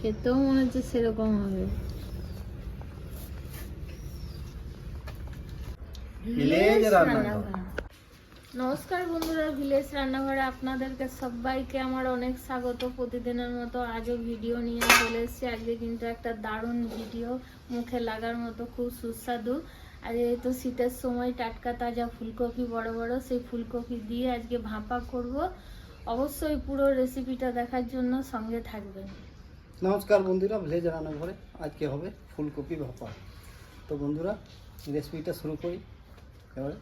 খেতেও মনে হচ্ছে সেরকম হবে। নমস্কার বন্ধুরা ভিলেজ রান্নাঘরে আপনাদেরকে সবাইকে আমার অনেক স্বাগত। প্রতিদিনের মতো আজও ভিডিও নিয়ে চলে এসেছি। আজকে কিন্তু একটা দারুণ ভিডিও মুখে লাগার মতো খুব সুস্বাদু। আর এই তো শীতের সময় টাটকা তাজা ফুলকপি বড় বড় সেই ফুলকপি দিয়ে আজকে ভাপা করব। অবশ্যই পুরো রেসিপিটা দেখার জন্য সঙ্গে থাকবেন। নমস্কার বন্ধুরা ভিলেজ রান্নাঘরে আজকে হবে ফুলকপি ভাপা। তো বন্ধুরা রেসিপিটা শুরু করি। এবারে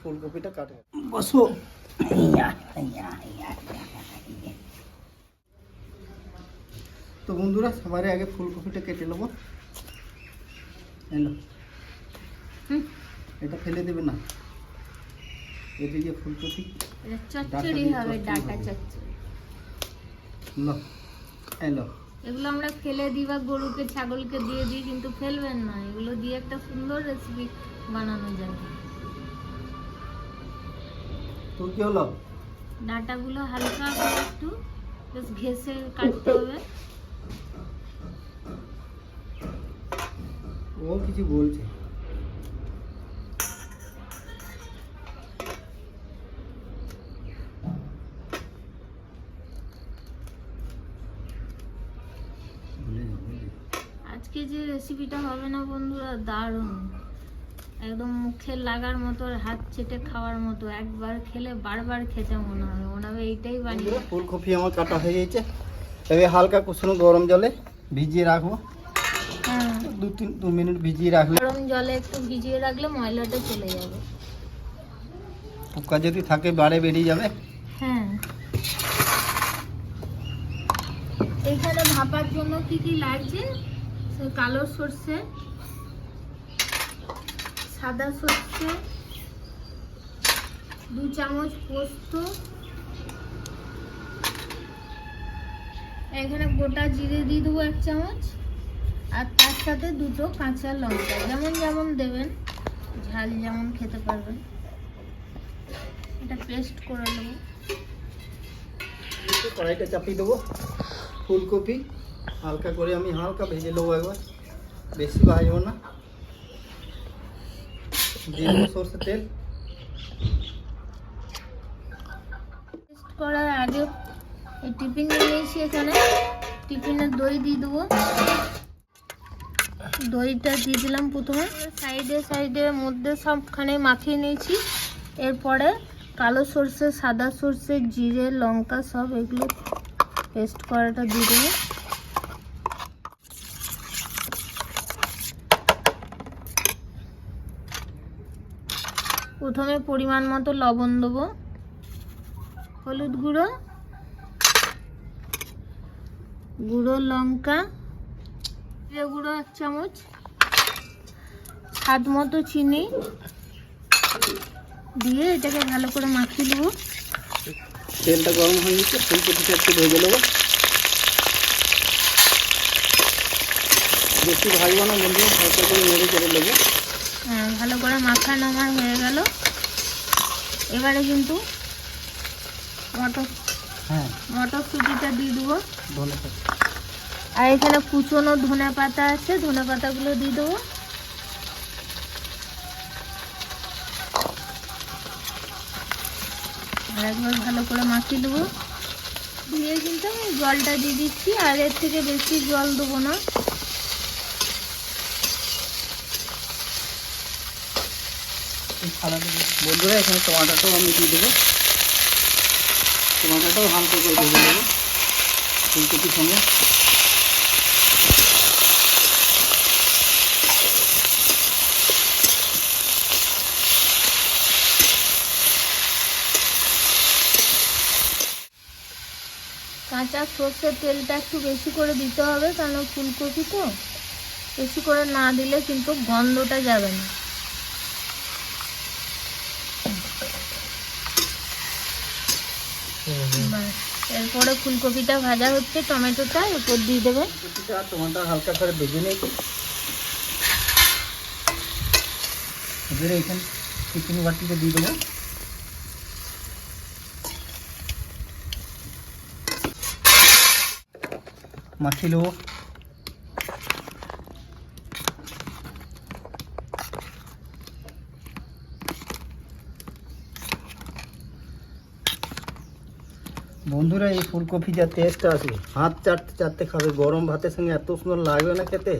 ফুলকপিটা কাটে বসো। তো বন্ধুরা সবারই আগে ফুলকপিটা কেটে নেব। এলো। এটা ফেলে দেবে না। এদিকে ফুলকপি চচ্চড়ি হবে ডাটা চচ্চড়ি। এলো। এগুলো আমরা ফেলে দিই বা গরুকে ছাগলকে দিয়ে দিই কিন্তু ফেলবেন না। এগুলো দিয়ে একটা সুন্দর রেসিপি বানানো যায়। তো কি হলো? ডাটাগুলো হালকা করে একটু বেশ ঘেসে কাটতে হবে। ও কিছু বলছে ভুলে যাও, ভুলে যাও। আজকে যে রেসিপিটা হবে না বন্ধুরা দারুণ। একদম মুখে লাগার মতো হাত চেটে খাওয়ার মতো একবার খেলে বারবার খেতে মনে হবে মনে হবে এইটাই বানিয়ে ফুলকপি আমার কাটা হয়ে গেছে। এবার হালকা কুসুনো গরম জলে ভিজিয়ে রাখব। হ্যাঁ। দু তিন দু মিনিট ভিজিয়ে রাখলে গরম জলে একটু ভিজিয়ে রাখলে ময়লাটা চলে যাবে। পোকা যদি থাকে বাড়ে বেরিয়ে যাবে। হ্যাঁ। এখানে ভাপার জন্য কি কি লাগছে? কালো সর্ষে, সাদা সর্ষে, দু চামচ পোস্ত, এখানে গোটা জিরে দিয়ে দেবো এক চামচ, আর তার সাথে দুটো কাঁচা লঙ্কা, যেমন যেমন দেবেন, ঝাল যেমন খেতে পারবেন। এটা পেস্ট করে নেব। কড়াইটা চাপিয়ে দেবো, ফুলকপি। হালকা করে আমি হালকা ভেজে নেব একবার। বেশি ভাজবো না। দিয়ে তেল। করার আগে এই টিফিন নিয়েছি এখানে। টিফিনে দই দিয়ে দেবো। দইটা দিয়ে দিলাম প্রথমে। সাইডে সাইডে, মধ্যে সবখানে মাখিয়ে নিয়েছি। এরপরে কালো সর্ষে, সাদা সর্ষে, জিরে, লঙ্কা সব এগুলো পেস্ট করাটা দিয়ে দেবো। প্রথমে পরিমাণ মতো লবণ দেবো। হলুদ গুঁড়ো গুঁড়ো লঙ্কা, জিরে গুঁড়ো এক চামচ, স্বাদ মতো চিনি দিয়ে এটাকে ভালো করে মাখিয়ে দেবো তেলটা গরম হয়ে গেছে একটু ভেজে নেব। বেশি ভাজবো না বন্ধু হালকা করে নেড়ে করে নেব। ভালো করে মাখানো আমার হয়ে গেল। এবারে কিন্তু মটর হ্যাঁ। মটরশুঁটিটা দিয়ে দেবো। আর এখানে কুচনো ধনে পাতা আছে ধনে পাতাগুলো দিয়ে দেবো। আর একবার ভালো করে মাখিয়ে দেবো। দিয়ে কিন্তু আমি জলটা দিয়ে দিচ্ছি আর এর থেকে বেশি জল দেবো না এই সালাডে দিয়ে- বন্ধুরা, এখানে টমাটোটাও আমি দিয়ে দেবো। টমাটোটাও হালকা করে ভেজে নেব ফুলকপির সঙ্গে। কাঁচা সর্ষের তেলটা একটু বেশি করে দিতে হবে, কারণ ফুলকপি তো বেশি করে না দিলে কিন্তু গন্ধটা যাবে না। এরপরে ফুলকপিটা ভাজা হচ্ছে, টমেটোটা এরপর দিয়ে দেবে ফুলকপিটা হালকা করে ভেজে নিয়েছি এবারে এখানে চিকেন বাটিতে দিয়ে দেবো। মাখিয়ে বন্ধুরা এই ফুলকপি যা টেস্ট আছে হাত চাটতে চাটতে খাবে গরম ভাতের সঙ্গে এত সুন্দর লাগবে না খেতে?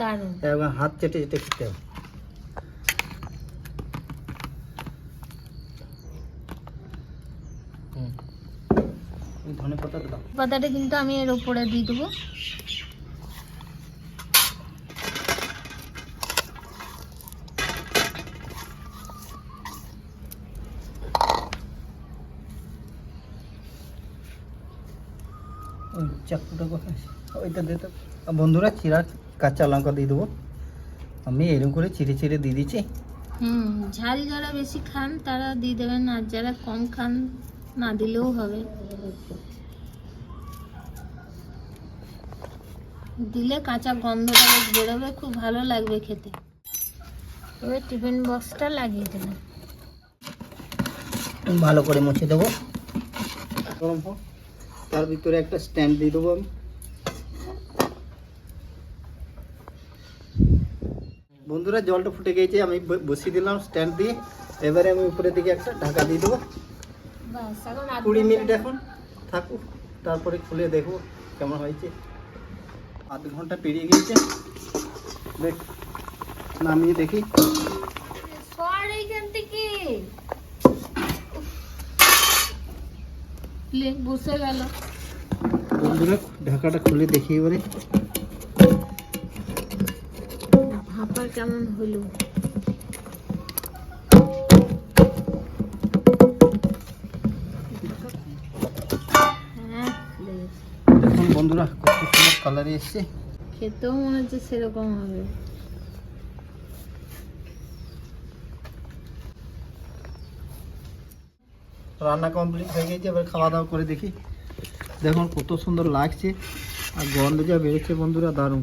দারুণ। একবার হাত চেটে চেটে খেতে হবে। ধনে পাতাটা দাও। পাতাটা কিন্তু আমি এর উপরে দিয়ে দেবো। ওই চাকুটা কোথায় ওইটা দিয়ে বন্ধুরা চিরা কাঁচা লঙ্কা দিয়ে দেবো। আমি এরকম করে চিড়ে চিড়ে দিয়ে দিচ্ছি। হুম ঝাল যারা বেশি খান তারা দিয়ে দেবেন আর যারা কম খান না দিলেও হবে। দিলে কাঁচা গন্ধটা বেশ বেরোবে খুব ভালো লাগবে খেতে। এবার টিফিন বক্সটা লাগিয়ে দেবেন। ভালো করে মুছে দেবো। তার ভিতরে একটা স্ট্যান্ড দিয়ে দেবো আমি। বন্ধুরা জলটা ফুটে গেছে আমি বসিয়ে দিলাম স্ট্যান্ড দিয়ে। এবারে আমি উপরের দিকে একটা ঢাকা দিয়ে দেবো। কুড়ি মিনিট এখন থাকুক তারপরে খুলে দেখব কেমন হয়েছে। আধ ঘণ্টা পেরিয়ে গিয়েছে। দেখ নামিয়ে দেখি। থেকে। লে বসে গেল। বন্ধুরা ঢাকাটা খুলে দেখি এবারে। ভাপার কেমন হলো? হ্যাঁ দেখুন বন্ধুরা কত সুন্দর কালারে এসছে। খেতেও মনে হচ্ছে সেরকম হবে। রান্না কমপ্লিট হয়ে গেছে, এবার খাওয়া দাওয়া করে দেখি। দেখুন কত সুন্দর লাগছে, আর গন্ধ যা বেরোচ্ছে বন্ধুরা, দারুণ।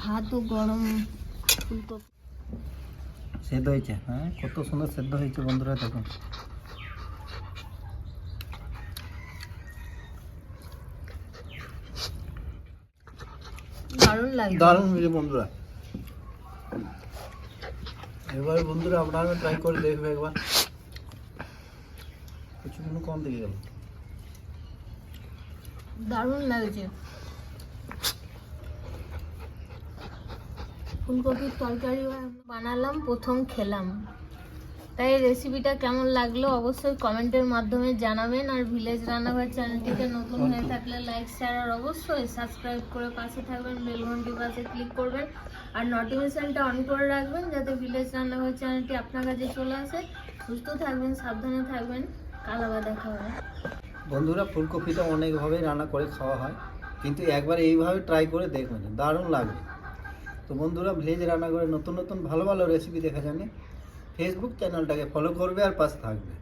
ভাতও গরম, ফুলকপি। সেদ্ধ হয়েছে হ্যাঁ? কত সুন্দর সেদ্ধ হয়েছে বন্ধুরা দেখুন দারুণ হয়েছে বন্ধুরা। এবার বন্ধুরা আপনারা ট্রাই করে দেখবে একবার। কিছু কম দিকে গেল। দারুণ লাগছে। ফুলকপির তরকারি বানালাম প্রথম খেলাম। তাই রেসিপিটা কেমন লাগল অবশ্যই কমেন্টের মাধ্যমে জানাবেন আর ভিলেজ রান্নাঘর চ্যানেলটিতে নতুন হয়ে থাকলে লাইক শেয়ার আর অবশ্যই সাবস্ক্রাইব করে পাশে থাকবেন বেল ঘন্টি পাশে ক্লিক করবেন আর নোটিফিকেশনটা অন করে রাখবেন যাতে ভিলেজ রান্নাঘর চ্যানেলটি আপনার কাছে চলে আসে। সুস্থ থাকবেন সাবধানে থাকবেন। কাল আবার দেখা হবে। বন্ধুরা ফুলকপিটা অনেকভাবে রান্না করে খাওয়া হয় কিন্তু একবার এইভাবে ট্রাই করে দেখবেন দারুণ লাগবে। তো বন্ধুরা ভিলেজ রান্নাঘরে নতুন নতুন ভালো ভালো রেসিপি দেখা জানে ফেসবুক চ্যানেলটাকে ফলো করবে আর পাশে থাকবে।